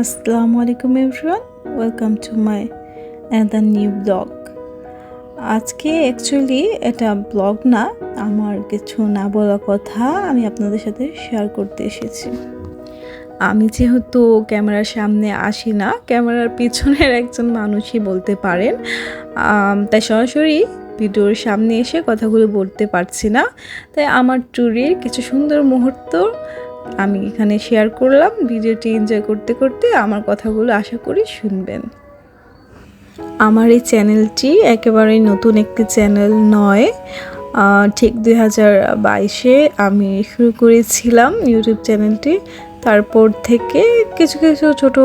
আসসালামু আলাইকুম everyone welcome to my another new vlog আজকে অ্যাকচুয়ালি এটা ব্লগ না, আমার কিছু না বলা কথা আমি আপনাদের সাথে শেয়ার করতে এসেছি। আমি যেহেতু ক্যামেরার সামনে আসি না, ক্যামেরার পিছনের একজন মানুষই বলতে পারেন। তাই সরাসরি ভিডিওর সামনে এসে কথাগুলো বলতে পারছি না। তাই আমার ট্যুরের কিছু সুন্দর মুহূর্ত আমি এখানে শেয়ার করলাম, ভিডিওটি এনজয় করতে করতে আমার কথাগুলো আশা করি শুনবেন। আমার এই চ্যানেলটি একেবারেই নতুন একটি চ্যানেল নয়। ঠিক দুই হাজার বাইশে আমি শুরু করেছিলাম ইউটিউব চ্যানেলটি তারপর থেকে কিছু কিছু ছোট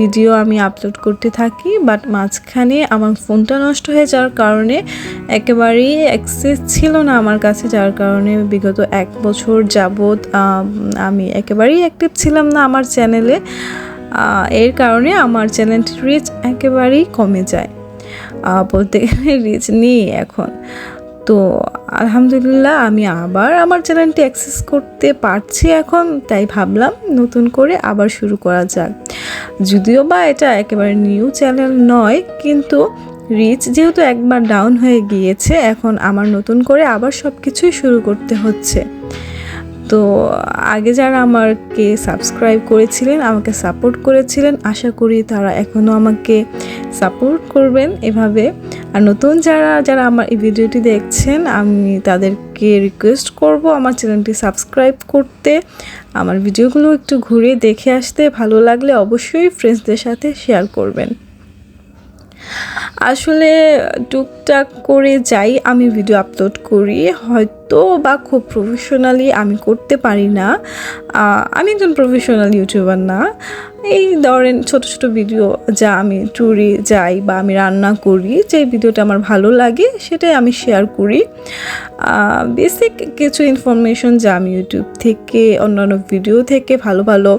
ভিডিও আমি আপলোড করতে থাকি বাট মাঝখানে আমার ফোনটা নষ্ট হয়ে যাওয়ার কারণে একেবারেই অ্যাক্সেস ছিল না আমার কাছে, যার কারণে বিগত এক বছর যাবৎ, আমি একেবারেই অ্যাক্টিভ ছিলাম না আমার চ্যানেলে এর কারণে আমার চ্যানেলটির রিচ একেবারেই কমে যায়। বলতে গেলে রিচ নেই এখন। তো আলহামদুলিল্লাহ আমি আবার আমার চ্যানেলটি অ্যাক্সেস করতে পারছি এখন, তাই ভাবলাম নতুন করে আবার শুরু করা যাক। যদিও বা এটা একেবারে নিউ চ্যানেল নয়, কিন্তু রিচ যেহেতু একবার ডাউন হয়ে গিয়েছে, এখন আমার নতুন করে আবার সব কিছুই শুরু করতে হচ্ছে। তো আগে যারা আমাকে সাবস্ক্রাইব করেছিলেন, আমাকে সাপোর্ট করেছিলেন, আশা করি তারা এখনও আমাকে সাপোর্ট করবেন এভাবে। আর নতুন যারা যারা আমার এই ভিডিওটি দেখছেন, আমি তাদেরকে রিকোয়েস্ট করব আমার চ্যানেলটি সাবস্ক্রাইব করতে। আমার ভিডিওগুলো একটু ঘুরে দেখে আসতে, ভালো লাগলে অবশ্যই ফ্রেন্ডসদের সাথে শেয়ার করবেন। আসলে টুকটাক করে যাই, আমি ভিডিও আপলোড করি। হয়তো বা খুব প্রফেশনালি আমি করতে পারি না। আমি একজন প্রফেশনাল ইউটিউবার না। এই ধরেন ছোট ছোট ভিডিও যা আমি ট্যুরে যাই বা আমি রান্না করি যে ভিডিওটা আমার ভালো লাগে, সেটাই আমি শেয়ার করি। বেসিক কিছু ইনফরমেশন যা আমি ইউটিউব থেকে, অন্যান্য ভিডিও থেকে, ভালো ভালো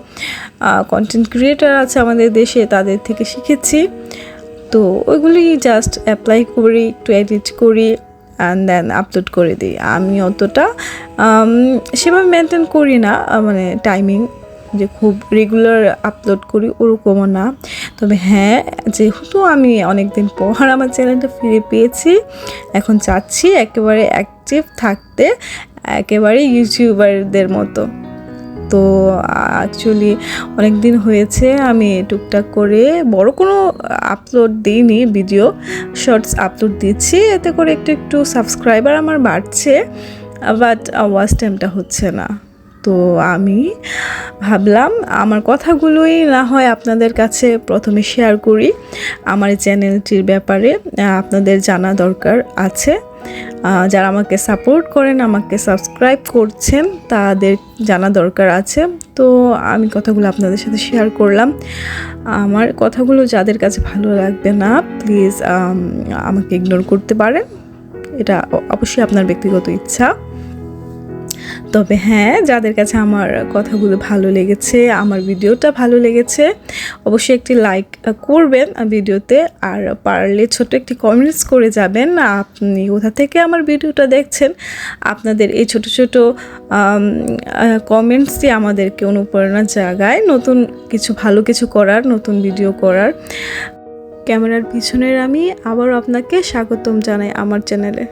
কন্টেন্ট ক্রিয়েটার আছে আমাদের দেশে, তাদের থেকে শিখেছি। তো ওইগুলি জাস্ট অ্যাপ্লাই করি, একটু এডিট করি অ্যান্ড দেন আপলোড করে দিই। আমি অতটা সেভাবে মেনটেন করি না মানে টাইমিং যে খুব রেগুলার আপলোড করি ওরকমও না। তবে হ্যাঁ যেহেতু আমি অনেক দিন পর আমার চ্যানেলটা ফিরে পেয়েছি, এখন চাচ্ছি একেবারে অ্যাক্টিভ থাকতে, একেবারে ইউটিউবারদের মতো। তো অ্যাকচুয়ালি অনেক দিন হয়েছে, আমি টুকটাক করে বড় কোনো আপলোড দিইনি ভিডিও শর্টস আপলোড দিচ্ছি, এতে করে একটু একটু সাবস্ক্রাইবার আমার বাড়ছে বাট ওয়াচ টাইমটা হচ্ছে না। তো আমি ভাবলাম, আমার কথাগুলোই না হয় আপনাদের কাছে প্রথমে শেয়ার করি, আমার চ্যানেলটির ব্যাপারে, আপনাদের জানা দরকার আছে। যারা আমাকে সাপোর্ট করেন, আমাকে সাবস্ক্রাইব করছেন, তাদের জানা দরকার আছে। তো আমি কথাগুলো আপনাদের সাথে শেয়ার করলাম। আমার কথাগুলো যাদের কাছে ভালো লাগবে না প্লিজ আমাকে ইগনোর করতে পারেন। এটা অবশ্যই আপনার ব্যক্তিগত ইচ্ছা। তবে হ্যাঁ যাদের কাছে আমার কথাগুলো ভালো লেগেছে, আমার ভিডিওটা ভালো লেগেছে, অবশ্যই একটি লাইক করবেন ভিডিওতে। আর পারলে ছোট একটি কমেন্টস করে যাবেন, আপনি কোথা থেকে আমার ভিডিওটা দেখছেন? আপনাদের এই ছোট ছোট কমেন্টসই আমাদেরকে অনুপ্রেরণা জাগায় নতুন কিছু, ভালো কিছু করার, নতুন ভিডিও করার। ক্যামেরার পিছনের আমি আবারও আপনাকে স্বাগতম জানাই আমার চ্যানেলে